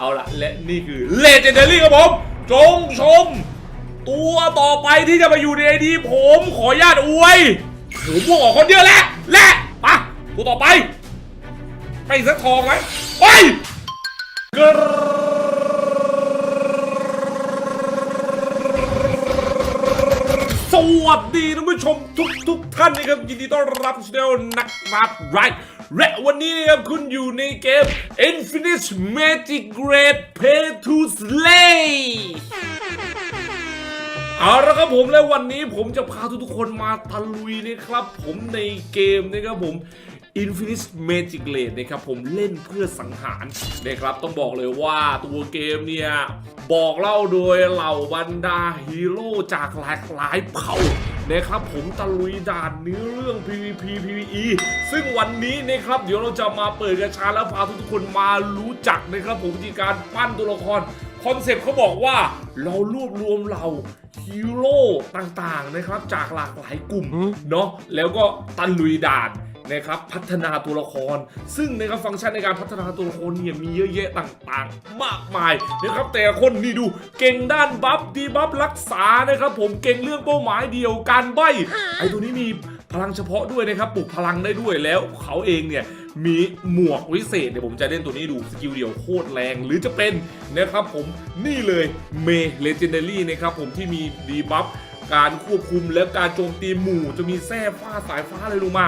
เอาละและนี่คือ Legendary ครับผม จงชม ตัวต่อไปที่จะมาอยู่ในไอดีผมขออนุญาตอวยผมพวกออกคนเดียวแหละ และไปะตัวต่อไป ไปสักทองไหมไปกสวัสดีท่านผู้ชมทุกทุกท่านนะครับยินดีต้อนรับสู่ช่องนักมาร์ไร และวันนี้นะครับคุณอยู่ในเกม Infinite Magic Grade Pay to Slay เอาละครับผมและวันนี้ผมจะพาทุกๆคนมาตะลุยนะครับ ผมในเกมนะครับผม Infinite Magic Blade นะครับผมเล่นเพื่อสังหารนะครับต้องบอกเลยว่าตัวเกมเนี่ย บอกเล่าโดยเหล่าบรรดาฮีโร่จากหลากหลายเผ่า นะครับผมตะลุยด่านเนื้อเรื่อง PVP PVE ซึ่งวันนี้นะครับเดี๋ยวเราจะมาเปิดกระชาแล้วพาทุกๆคนมารู้จักนะครับผมวิธีการปั้นตัวละครคอนเซปต์เขาบอกว่าเรารวบรวมเราฮีโร่ต่างๆนะครับจากหลากหลายกลุ่มเนาะแล้วก็ตะลุยด่าน นะครับพัฒนาตัวละคร ซึ่งนะครับฟังก์ชันในการพัฒนาตัวละครเนี่ยมีเยอะแยะต่างๆ มากมายนะครับแต่คนนี่ดูเก่งด้านบัฟดีบัฟรักษานะครับผมเก่งเรื่องเป้าหมายเดียวการใบไอ้ตัวนี้มีพลังเฉพาะด้วยนะครับปลุกพลังได้ด้วยแล้วเขาเองเนี่ยมีหมวกวิเศษเดี๋ยวผมจะเล่นตัวนี้ดูสกิลเดียวโคตรแรง หรือจะเป็นนะครับผมนี่เลยเมเลเจนเดอรี่นะครับผมที่มีดีบัฟ การควบคุมและการโจมตีหมู่จะมีแส้ฟ้าสายฟ้าเลยลงมา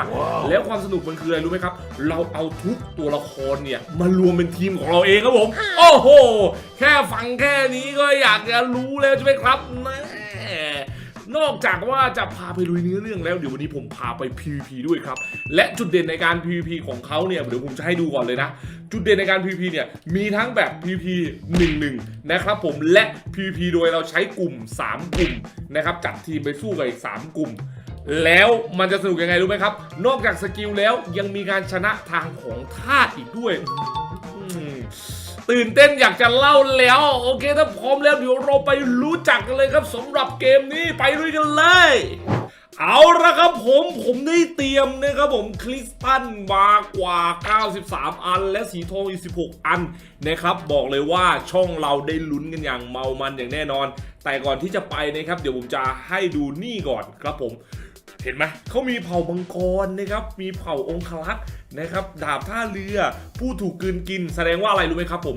แล้วความสนุกมันคืออะไรรู้ไหมครับ เราเอาทุกตัวละครเนี่ยมารวมเป็นทีมของเราเองครับผม โอ้โห แค่ฟังแค่นี้ก็อยากจะรู้แล้วใช่ไหมครับแน่ นอกจากว่าจะพาไปลุยเนื้อเรื่องแล้วเดี๋ยววันนี้ผมพาไป PVP ด้วยครับ และจุดเด่นในการ PVP ของเขาเนี่ยเดี๋ยวผมจะให้ดูก่อนเลยนะ จุดเด่นในการ PVP เนี่ยมีทั้งแบบ PVP 1-1 นะครับผมและ PVP โดยเราใช้กลุ่ม 3 กลุ่มนะครับจัดทีมไปสู้กับอีก 3 กลุ่มแล้วมันจะสนุกยังไงรู้ไหมครับ นอกจากสกิลแล้วยังมีการชนะทางของธาตุอีกด้วย ตื่นเต้นอยากจะเล่าแล้ว โอเคถ้าพร้อมแล้วเดี๋ยวเราไปรู้จักกันเลยครับสำหรับเกมนี้ไปลุยกันเลยเอาละครับผมผมได้เตรียมนะครับผมคริสตัลมากว่า 93 อัน และสีทองอีก 16 อันนะครับบอกเลยว่าช่องเราได้ลุ้นกันอย่างเมามันอย่างแน่นอน แต่ก่อนที่จะไปนะครับ เดี๋ยวผมจะให้ดูนี่ก่อนครับผม เห็นไหมเขามีเผ่ามังกรนะครับ มีเผ่าองคลักษ์นะครับ ดาบท่าเรือ ผู้ถูกกืนกิน แสดงว่าอะไรรู้ไหมครับผม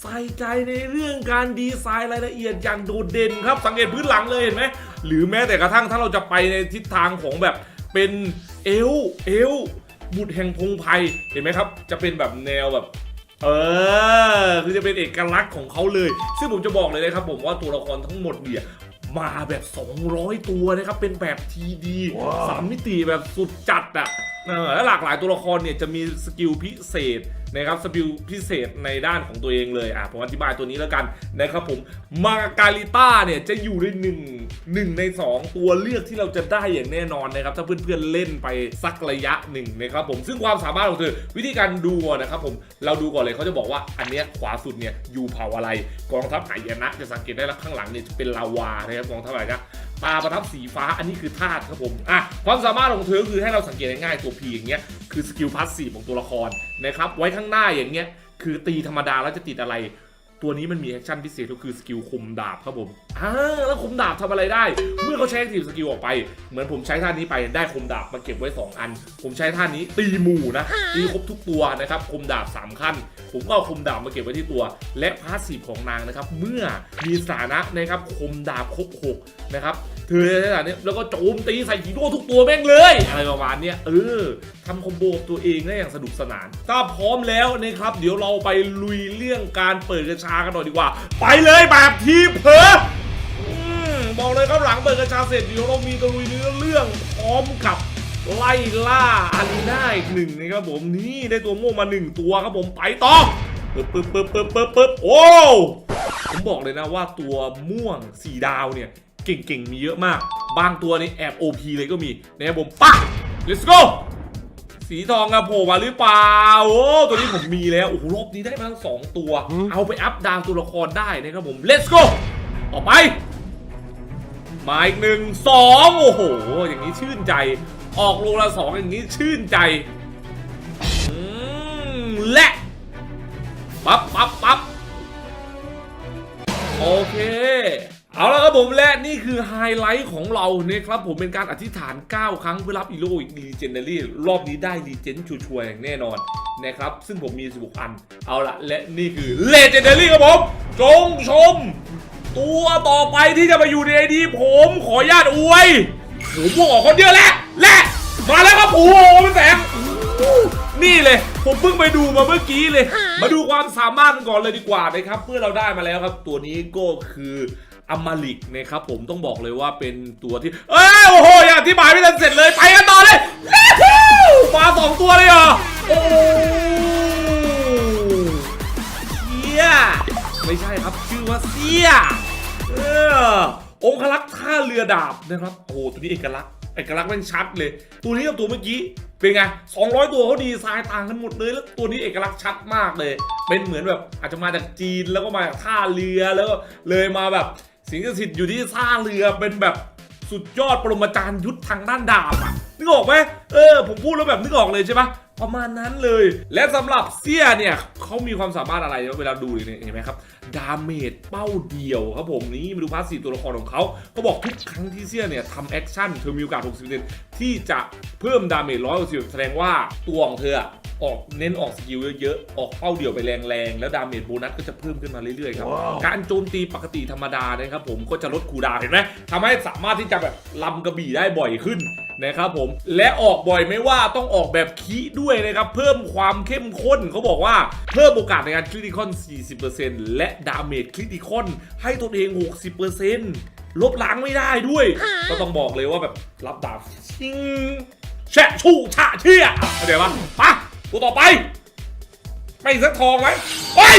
ใส่ใจในเรื่องการดีไซน์รายละเอียดอย่างโดดเด่นครับ สังเกตพื้นหลังเลยเห็นไหม หรือแม้แต่กระทั่งถ้าเราจะไปในทิศทางของแบบเป็นเอล เอล บุตรแห่งพงไพรเห็นไหมครับ จะเป็นแบบแนวแบบเออ คือจะเป็นเอกลักษณ์ของเขาเลย ซึ่งผมจะบอกเลยนะครับผมว่าตัวละครทั้งหมดเนี่ย มาแบบ 200 ตัวนะครับ เป็นแบบทีดีสามมิติแบบสุดจัดอะ เออและหลากหลายตัวละครเนี่ยจะมีสกิลพิเศษนะครับสกิลพิเศษในด้านของตัวเองเลยอะผมอธิบายตัวนี้แล้วกันนะครับผมมาการิต้าเนี่ยจะอยู่ในหนึ่งหนึ่งใน 2 ตัวเลือกที่เราจะได้อย่างแน่นอนนะครับ ถ้าเพื่อนๆเล่นไปสักระยะหนึ่งนะครับผมซึ่งความสามารถของเธอวิธีการดูนะครับผมเราดูก่อนเลยเขาจะบอกว่าอันเนี้ยขวาสุดเนี่ยอยู่เผ่าอะไรกองทัพไหยนะจะสังเกตได้แล้วข้างหลังเนี่ยจะเป็นลาวานะครับกองทัพไหนะ ตาประทับสีฟ้าอันนี้คือธาตุครับผมอะความสามารถของเธอคือให้เราสังเกตง่ายๆตัว P อย่างเงี้ยคือสกิลพาสซีฟของตัวละครนะครับไว้ข้างหน้าอย่างเงี้ยคือตีธรรมดาแล้วจะติดอะไร ตัวนี้มันมีแอคชั่นพิเศษก็คือสกิลคมดาบครับผมอ่าแล้วคมดาบทำอะไรได้ เมื่อเขาใช้ทีสกิลออกไป เหมือนผมใช้ท่านี้ไปได้คมดาบมาเก็บไว้ 2 อัน ผมใช้ท่านี้ตีหมู่นะตีครบทุกตัวนะครับคมดาบ 3 ขั้น ผมก็เอาคมดาบมาเก็บไว้ที่ตัว และพาสซีฟของนางนะครับ เมื่อมีสถานะนะครับคมดาบครบ6นะครับเธอในขณะนี้แล้วก็โจมตีใส่ฮีโร่ทุกตัวแม่งเลย อะไรประมาณเนี้ยเออทำคอมโบกับตัวเองได้อย่างสนุกสนานถ้าพร้อมแล้วนะครับเดี๋ยวเราไปลุยเรื่องการเปิดกระชากันหน่อยดีกว่า ไปเลยแบบทีเพอบอกเลยครับหลังเปิดกระชาเสร็จเดี๋ยวเรามีตะลุยเนื้อเรื่องพร้อมกับไล่ล่าอารีนาอีกหนึ่งนะครับผมนี่ได้ตัวโม่มาหนึ่งตัวครับผมไปต่อปึ๊บปึ๊บปึ๊บปึ๊บปึ๊บปึ๊บโอ้ผมบอกเลยนะว่าตัวม่วงสีดาวเนี่ย เก่งๆ มีเยอะมาก บางตัวนี่แอบ OP เลยก็มีนะครับผมปะ let's go สีทองอะโผล่มาหรือเปล่าโอ้ตัวนี้ผมมีแล้วโอ้โหรอบนี้ได้มาทั้งสองตัว เอาไปอัพดาวตัวละครได้นะครับผม let's go ต่อไปมาอีกหนึ่งสองโอ้โห อย่างนี้ชื่นใจ ออกโลละสองอย่างนี้ชื่นใจอืมและปั๊บปั๊บปั๊บโอเค เอาละครับผมและนี่คือไฮไลท์ของเราเนี่ยครับผมเป็นการอธิษฐาน 9 ครั้งเพื่อรับอีโลอีกรีเจนเนอรี่รอบนี้ได้รีเจนชัวร์ๆอย่างแน่นอนนะครับ ซึ่งผมมี 16 อัน เอาละและนี่คือเลเจนเดอรี่ครับผม จงชม ตัวต่อไปที่จะมาอยู่ในไอดีผมขอญาตอวยผมพวกออกคนเดียวแหละและมาแล้วครับโอ้โหเป็นแสงนี่เลย ผมเพิ่งไปดูมาเมื่อกี้เลย มาดูความสามารถกันก่อนเลยดีกว่านะครับเมื่อเราได้มาแล้วครับ ตัวนี้ก็คือ อมาลิกนะครับผมต้องบอกเลยว่าเป็นตัวที่เอ้โอ้โหอย่างที่บายไม่ทันเสร็จเลย ไปกันต่อเลยมาสองตัวเลยเหรอโอ้เสียไม่ใช่ครับชื่อว่าเสียเออองคลักษ์ท่าเรือดาบนะครับโอ้โหตัวนี้เอกลักษณ์เอกลักษณ์แม่งชัดเลย ตัวนี้กับตัวเมื่อกี้เป็นไง 200 ตัวเขาดีไซน์ต่างกันหมดเลย แล้วตัวนี้เอกลักษณ์ชัดมากเลย เป็นเหมือนแบบอาจจะมาจากจีนแล้วก็มาจากท่าเรือแล้วก็เลยมาแบบ สิงสถิตอยู่ที่ท่าเรือเป็นแบบสุดยอดปรมาจารย์ยุทธทางด้านดาบอะนึกออกไหมเออ ผมพูดแล้วแบบนึกออกเลยใช่ปะประมาณนั้นเลย และสำหรับเซียเนี่ยเขามีความสามารถอะไรเวลาดูเนี่ยเห็นไหมครับ ดาเมจเป้าเดียวครับผมนี่มาดูพาสซีฟตัวละครของเขาเขาบอกทุกครั้งที่เซียเนี่ยทำแอคชั่นเธอมีโอกาส 60%ที่จะเพิ่มดาเมจ160แสดงว่าตัวของเธอ อะออกเน้นออกสกิลเยอะๆ ออกเป้าเดียวไปแรงๆ แล้วดาเมจโบนัสก็จะเพิ่มขึ้นมาเรื่อยๆครับการโจมตีปกติธรรมดานะครับผมก็จะลดคูลดาวน์เห็นไหมทำให้สามารถที่จะแบบลำกระบี่ได้บ่อยขึ้นนะครับผมและออกบ่อยไม่ว่าต้องออกแบบคีด้วยนะครับ เพิ่มความเข้มข้นเขาบอกว่าเพิ่มโอกาสในการคริติคอน 40%และดาเมจคริติคอนให้ตนเอง 60%ลบล้างไม่ได้ด้วย ก็ต้องบอกเลยว่าแบบรับดาบชิงแฉะชูชะเชี่ยเข้าใจปะปะ ตัวต่อไป ไม่สักทองไหมเฮ้ย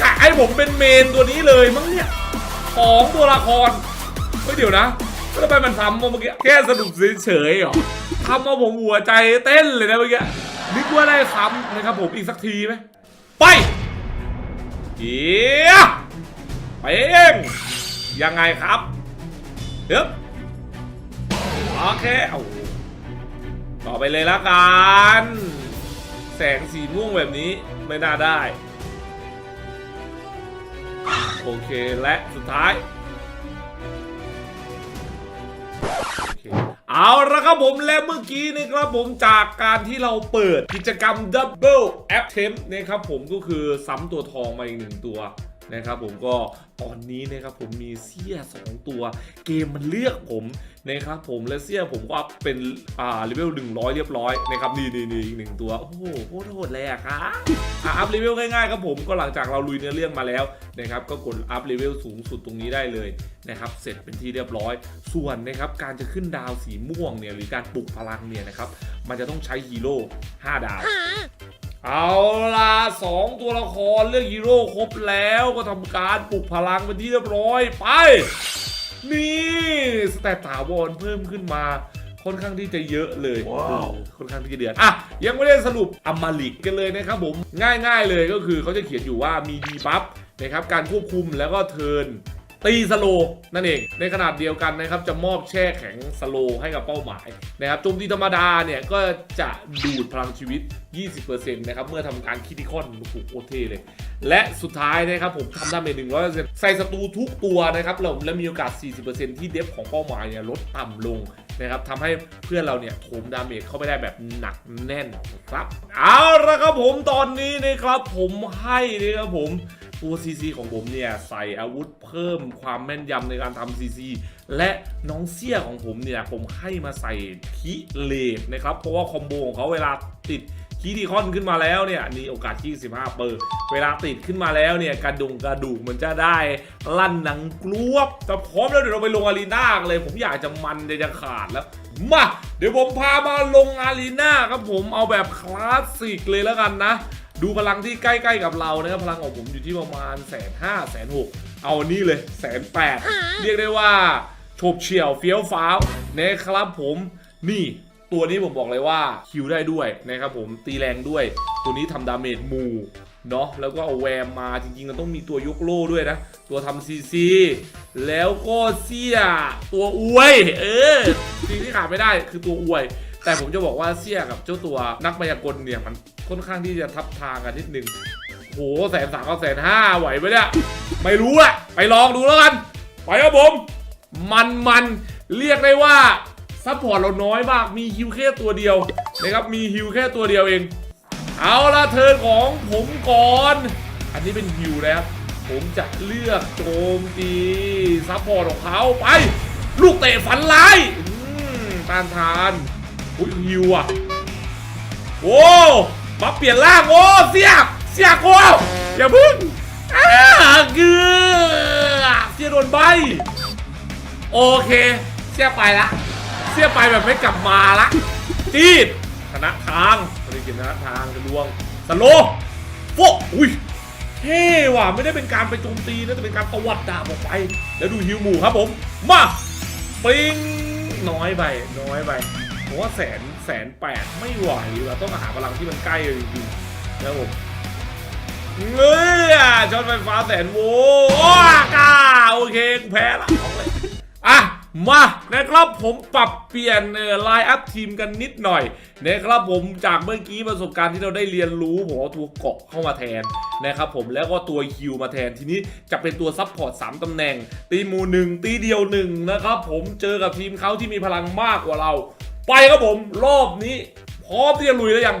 กะให้ผมเป็นเมนตัวนี้เลยมั้งเนี่ยสองตัวละครเฮ้ยเดี๋ยวนะแล้วทำไมมันทำมาเมื่อกี้แค่สนุกเฉยๆเหรอทำมาผมหัวใจเต้นเลยนะเมื่อกี้นึกว่าได้ซ้ำนะครับผมอีกสักทีไหมไปเฮียไปเองยังไงครับเดี๋ยวโอเคเอา ต่อไปเลยละกัน แสงสีม่วงแบบนี้ไม่น่าได้ โอเคและสุดท้ายเอาละครับผมและเมื่อกี้นะครับผมจากการที่เราเปิดกิจกรรม Double Attempt นะครับผมก็คือซ้ำตัวทองมาอีกหนึ่งตัว นะครับผมก็ตอนนี้นะครับผมมีเสี้ยสองตัว เกมมันเลือกผมนะครับผมและเสี้ยผมก็อัพเป็นอ่าเลเวล100 เรียบร้อยนะครับนี่นี่นี่อีกหนึ่งตัว โอ้โหโคตรโหดเลยอะครับอะอัพเลเวลง่ายๆครับผมก็หลังจากเราลุยเนื้อเรื่องมาแล้วนะครับก็กดอัพเลเวลสูงสุดตรงนี้ได้เลยนะครับเสร็จเป็นที่เรียบร้อย ส่วนนะครับการจะขึ้นดาวสีม่วงเนี่ยหรือการปลุกพลังเนี่ยนะครับมันจะต้องใช้ฮีโร่5ดาว เอาล่ะสองตัวละครเลือกฮีโร่ครบแล้วก็ทำการปลุกพลังเป็นที่เรียบร้อยไป นี่สแตตถาวรเพิ่มขึ้นมาค่อนข้างที่จะเยอะเลยว้าวเออค่อนข้างที่จะเดือดอะยังไม่ได้สรุปอมลิกกันเลยนะครับผม ง่ายๆเลยก็คือเขาจะเขียนอยู่ว่ามีดีบัฟนะครับการควบคุมแล้วก็เทิร์น ตีสโลนั่นเอง ในขนาดเดียวกันนะครับจะมอบแช่แข็งสโลให้กับเป้าหมายนะครับโจมตีธรรมดาเนี่ยก็จะดูดพลังชีวิต 20%นะครับเมื่อทำการคิดที่ค่อนโอ้โหโคเทเลย และสุดท้ายนะครับผมทำดาเมจ100%ใส่ศัตรูทุกตัวนะครับเราและมีโอกาส 40%ที่เดฟของเป้าหมายเนี่ยลดต่ำลงนะครับทำให้เพื่อนเราเนี่ยโถมดาเมจเข้าไปได้แบบหนักแน่นนะครับ เอาละครับผมตอนนี้นะครับผมให้นะครับผม ตัว CC ของผมเนี่ยใส่อาวุธเพิ่มความแม่นยำในการทำ CC และน้องเสี้ยของผมเนี่ยผมให้มาใส่คิเลดนะครับ เพราะว่าคอมโบของเขาเวลาติดคีดีคอนขึ้นมาแล้วเนี่ยนี่โอกาสที่15 เปอร์ เวลาติดขึ้นมาแล้วเนี่ยกระดุงกระดูกมันจะได้ ลั่นหนังกลวบแต่พร้อมแล้วเดี๋ยวเราไปลงอารีนาเลย ผมอยากจะมันจะจะขาดแล้ว มา เดี๋ยวผมพามาลงอารีนาครับผมเอาแบบคลาสสิกเลยแล้วกันนะ ดูพลังที่ใกล้ๆกับเรานะครับพลังของผมอยู่ที่ประมาณแสนห้าแสนหกเอานี่เลยแสนแปดเรียกได้ว่าโฉบเฉี่ยวเฟี้ยวฟ้าวนะครับผมนี่ตัวนี้ผมบอกเลยว่าคิวได้ด้วยนะครับผมตีแรงด้วย ตัวนี้ทำดาเมจมูเนาะแล้วก็เอาแวมมาจริงๆมันต้องมีตัวยกโล่ด้วยนะ ตัวทำซีซีแล้วก็เสียตัวอวย เออสิ่งที่ขาดไม่ได้คือตัวอวย แต่ผมจะบอกว่าเสี่ยกับเจ้าตัวนักมายากลเนี่ยมันค่อนข้างที่จะทับทางกันนิดนึงโหแสนสามกับแสนห้าไหวไหมเนี่ยไม่รู้อะไปลองดูแล้วกันไปครับผม มันมันเรียกได้ว่าซัพพอร์ตเราน้อยมากมีฮิวแค่ตัวเดียวนะครับมีฮิวแค่ตัวเดียวเอง เอาละเทิร์นของผมก่อน อันนี้เป็นฮิวนะครับผมจะเลือกโจมตีซัพพอร์ตของเขาไป ลูกเตะฝันร้ายต้านทาน อุ้ยฮิวอะโอ้มาเปลี่ยนร่างโอ้เสียบเสียโกอย่าพึ่งอ้าเกือเสียโดนใบโอเคเสียไปละ เสียไปแบบไม่กลับมาละจีดชนะทางไม่ได้กินชนะทางกระดวงสโลโฟอุ้ยเท่ว่ะไม่ได้เป็นการไปโจมตีนะแต่เป็นการตวัดดาบออกไป แล้วดูฮิวหมู่ครับผม มา ปริงน้อยไปน้อยไป ผมว่าแสนแสนแปดไม่ไหวว่ะต้องหาพลังที่มันใกล้เลยจริงๆนะผมเงือช็อตไฟฟ้าแสนโวโอ้กาโอเคกูแพ้ละเอาเลยอะมานะครับผมปรับเปลี่ยนไลน์อัพทีมกันนิดหน่อยนะครับผมจากเมื่อกี้ประสบการณ์ที่เราได้เรียนรู้ผมเอาตัวเกาะเข้ามาแทนนะครับผมแล้วก็ตัวฮิวมาแทนทีนี้จะเป็นตัวซับพอร์ต3ตำแหน่ง ตีมูหนึ่งตีเดียวหนึ่งนะครับผมเจอกับทีมเขาที่มีพลังมากกว่าเรา ไปครับผมรอบนี้ พร้อมที่จะลุยแล้วยัง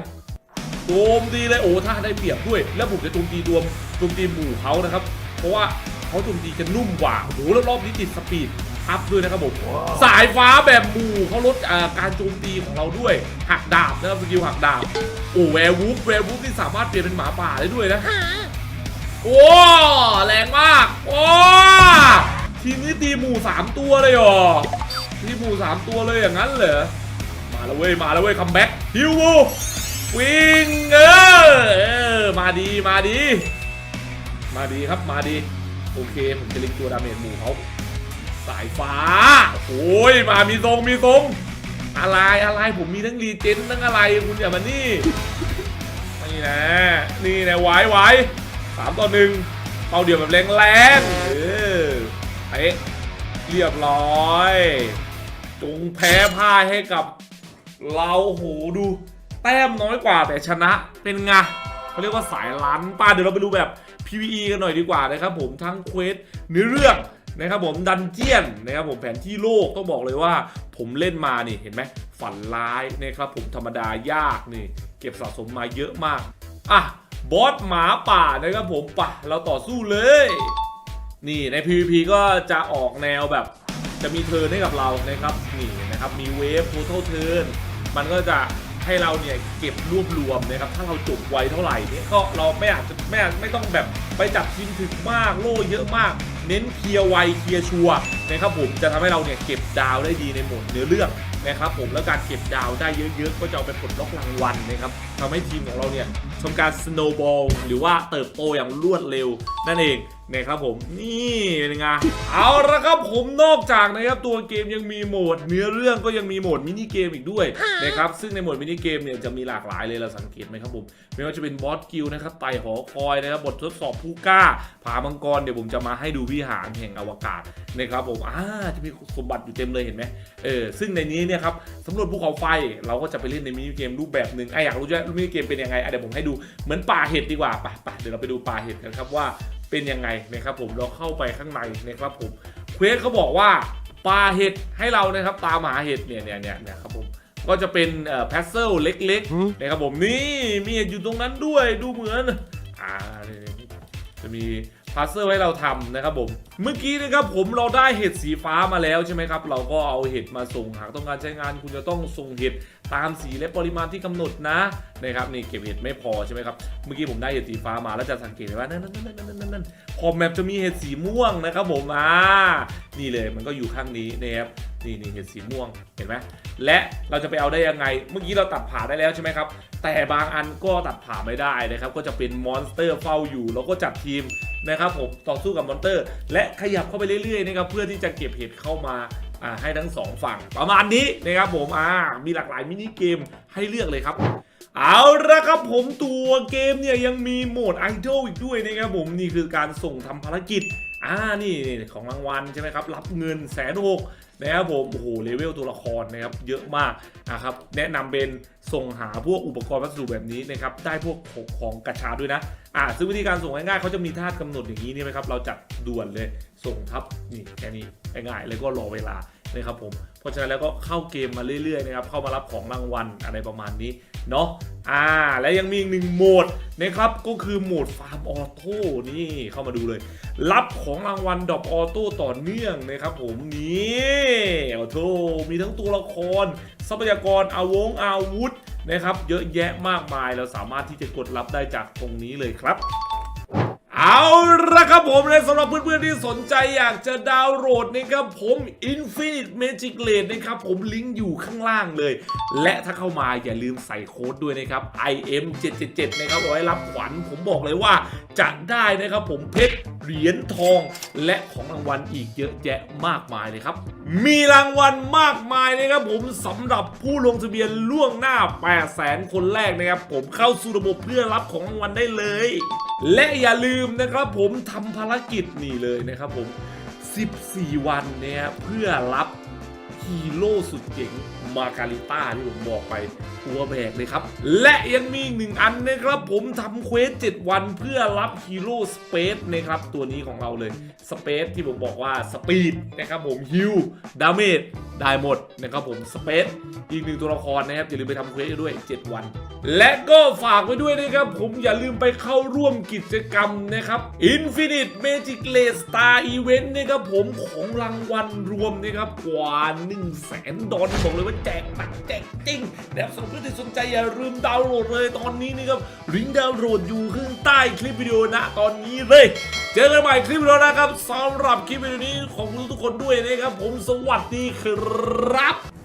โจมตีเลยโอ้ถ้าได้เปรียบด้วย แล้วผมจะโจมตีตัวโจมตีหมู่เขานะครับ เพราะว่าเขาโจมตีกันนุ่มกว่าโอ้โหแล้วรอบนี้ติดสปีดอัพด้วยนะครับผมสายฟ้าแบบหมู่เขาลดการโจมตีของเราด้วยหักดาบนะครับสกิลหักดาบโอ้แวร์วูฟแวร์วูฟที่สามารถเปลี่ยนเป็นหมาป่าได้ด้วยนะโอ้แรงมากโอ้ทีมนี้ตีหมู่สามตัวเลยเหรอตีหมู่สามตัวเลยอย่างนั้นเหรอ มาแล้วเว้ย มาแล้วเว้ยคัมแบ็กฮิววูวิ่งเออเออ มาดีมาดี มาดีครับมาดี โอเค ผมจะลิงตัวดาเมจหมู่เขาสายฟ้า โอ้ย มามีทรงมีทรงอะไรอะไรผมมีทั้งรีเจนทั้งอะไรคุณอย่ามานี่นี่นะนี่นะไหวไหวสามต่อหนึ่งเป้าเดี่ยวแบบแรงแรงๆเออเป๊ะเรียบร้อย จงแพ้พ่ายให้กับ เราโหดูแต้มน้อยกว่าแต่ชนะเป็นไงเขาเรียกว่าสายล้านป้าเดี๋ยวเราไปดูแบบ PVE กันหน่อยดีกว่านะครับผมทั้งเควสเนื้อเรื่องนะครับผมดันเจียนนะครับผมแผนที่โลกต้องบอกเลยว่า ผมเล่นมานี่เห็นไหมฝันร้ายนะครับผมธรรมดายากนี่ เก็บสะสมมาเยอะมากอะบอสหมาป่านะครับผมป่ะเราต่อสู้เลย นี่ใน PVP ก็จะออกแนวแบบจะมีเทิร์นให้กับเรานะครับนี่นะครับมีเวฟโ o ท a l เทิร์น มันก็จะให้เราเนี่ยเก็บรวบรวมนะครับถ้าเราจบไวเท่าไหร่เนี่ยก็เราไม่อาจจะไม่ไม่ต้องแบบไปจับชิ้นถึกมากโล่เยอะมาก เน้นเคลียร์ไวเคลียร์ชัวนะครับผมจะทำให้เราเนี่ยเก็บดาวได้ดีในหมดเนื้อเรื่องนะครับผมแล้วการเก็บดาวได้เยอะๆก็จะเอาไปปลดล็อกรางวัลนะครับ ทำให้ทีมของเราเนี่ยทำการ snowball หรือว่าเติบโตอย่างรวดเร็วนั่นเองนะครับผมนี่เป็นไงเอาละครับผมนอกจากนะครับตัวเกมยังมีโหมดเนื้อเรื่องก็ยังมีโหมดมินิเกมอีกด้วยนะครับซึ่งในโหมดมินิเกมเนี่ยจะมีหลากหลายเลยเราสังเกตไหมครับผมไม่ว่าจะเป็นบอสกิลนะครับไต่หอคอยนะครับบททดสอบผู้กล้าผามังกรเดี๋ยวผมจะมาให้ดูวิหารแห่งอวกาศนะครับผมอ่าจะมีสมบัติอยู่เต็มเลยเห็นไหมเออซึ่งในนี้เนี่ยครับสำรวจภูเขาไฟเราก็จะไปเล่นในมินิเกมรูปแบบหนึ่งไออยากรู้ว่ามินิเกมเป็นยังไงอะเดี๋ยวผมให้ดูเหมือนป่าเห็ดดีกว่าไปไปเดี๋ยวเราไปดูป่าเห็ดกันครับว่าเป็นยังไงนะครับผมเราเข้าไปข้างในนะครับผมเควสเขาบอกว่าป่าเห็ดให้เรานะครับตามหาเห็ดเนี่ยเนี่ยเนี่ยนะครับผมก็จะเป็นเอ่อแพสเซลเล็กๆนะครับผมนี่มีเห็ดอยู่ตรงนั้นด้วยดูเหมือนอ่าจะมี พาสเซอร์ให้เราทำนะครับผม เมื่อกี้นะครับผมเราได้เห็ดสีฟ้ามาแล้วใช่ไหมครับ เราก็เอาเห็ดมาส่งหากต้องการใช้งานคุณจะต้องส่งเห็ดตามสีและปริมาณที่กำหนดนะนะครับนี่เก็บเห็ดไม่พอใช่ไหมครับ เมื่อกี้ผมได้เห็ดสีฟ้ามาแล้วจะสังเกตเห็นว่านั่นนั่นนั่นนั่นนั่นนั่นพอแมปจะมีเห็ดสีม่วงนะครับผมอ่านี่เลยมันก็อยู่ข้างนี้นะครับนี่นี่เห็ดสีม่วงเห็นไหมและเราจะไปเอาได้ยังไง เมื่อกี้เราตัดผ่าได้แล้วใช่ไหมครับ แต่บางอันก็ตัดผ่าไม่ได้นะครับ ก็จะเป็นมอนสเตอร์เฝ้าอยู่ แล้วก็จัดทีม นะครับผมต่อสู้กับมอนเตอร์ และขยับเข้าไปเรื่อยๆนะครับเพื่อที่จะเก็บเห็ดเข้ามาให้ทั้งสองฝั่ง ประมาณนี้นะครับผมอ่ามีหลากหลายมินิเกมให้เลือกเลยครับเอาละครับผมตัวเกมเนี่ยยังมีโหมดไอดอลอีกด้วยนะครับผมนี่คือการส่งทำภารกิจอ่านี่นี่ของรางวัลใช่ไหมครับ รับเงินแสนหก นะครับผมโอ้โหเลเวลตัวละครนะครับเยอะมากนะครับแนะนำเป็นส่งหาพวกอุปกรณ์วัสดุแบบนี้นะครับได้พวกของกระชาด้วยนะอ่าซึ่งวิธีการส่งง่ายๆเขาจะมีท่ากำหนดอย่างนี้นี่ไหมครับเราจัดด่วนเลยส่งทับนี่แค่นี้ง่ายๆเลยก็รอเวลานะครับผมเพราะฉะนั้นแล้วก็เข้าเกมมาเรื่อยๆนะครับเข้ามารับของรางวัลอะไรประมาณนี้ เนาะอ่าและยังมีอีกหนึ่งโหมดนะครับก็คือโหมดฟาร์มออโต้นี่เข้ามาดูเลย รับของรางวัลดอกออโต้ต่อเนื่องนะครับผมนี่ออโต้มีทั้งตัวละคร ทรัพยากรอาวงอาวุธนะครับ เยอะแยะมากมายเราสามารถที่จะกดรับได้จากตรงนี้เลยครับ เอาละครับผมและสำหรับเพื่อนๆที่สนใจอยากจะดาวน์โหลดนะครับผม Infinite Magic l a d e นะครับผมลิงก์อยู่ข้างล่างเลย และถ้าเข้ามาอย่าลืมใส่โค้ดด้วยนะครับ IM 777 นะครับเอาไว้รับขวัญผมบอกเลยว่าจะได้นะครับผมเพชรเหรียญทองและของรางวัลอีกเยอะแยะมากมายเลยครับ มีรางวัลมากมายนะครับผมสำหรับผู้ลงทะเบียนล่วงหน้า 800,000 คนแรกนะครับ ผมเข้าสู่ระบบเพื่อรับของรางวัลได้เลย และอย่าลืมนะครับผมทำภารกิจนี่เลยนะครับผม 14 วันเนี่ยเพื่อรับฮีโร่สุดเจ๋ง มาการิต้าที่ผมบอกไปตัวแบกเลยครับ และยังมีอีกหนึ่งอันนะครับ ผมทำเควส7วันเพื่อรับฮีโร่สเปซนะครับ ตัวนี้ของเราเลยสเปซที่ผมบอกว่าสปีดนะครับผมฮิวดาเมจได้หมดนะครับผมสเปซอีกหนึ่งตัวละครนะครับอย่าลืมไปทำเควสด้วย 7 วัน และก็ฝากไว้ด้วยนะครับ ผมอย่าลืมไปเข้าร่วมกิจกรรมนะครับ Infinite Magic l a Star Event นะครับผมของรางวัลรวมนะครับกว่า 1 0 0 0 0แสนดอลบอกเลยว่าแจกหนักแจกจริงนะครับสำหรับผู้ที่สนใจอย่าลืมดาวน์โหลดเลยตอนนี้นะครับลิงก์ดาวน์โหลดอยู่ข้างใต้คลิปวิดีโอนะตอนนี้เลย เจอกันใหม่คลิปวิดีโอนะครับสำหรับคลิปวิดีโอนี้ของทุกคนด้วยนะครับผมสวัสดีครับ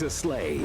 to slay.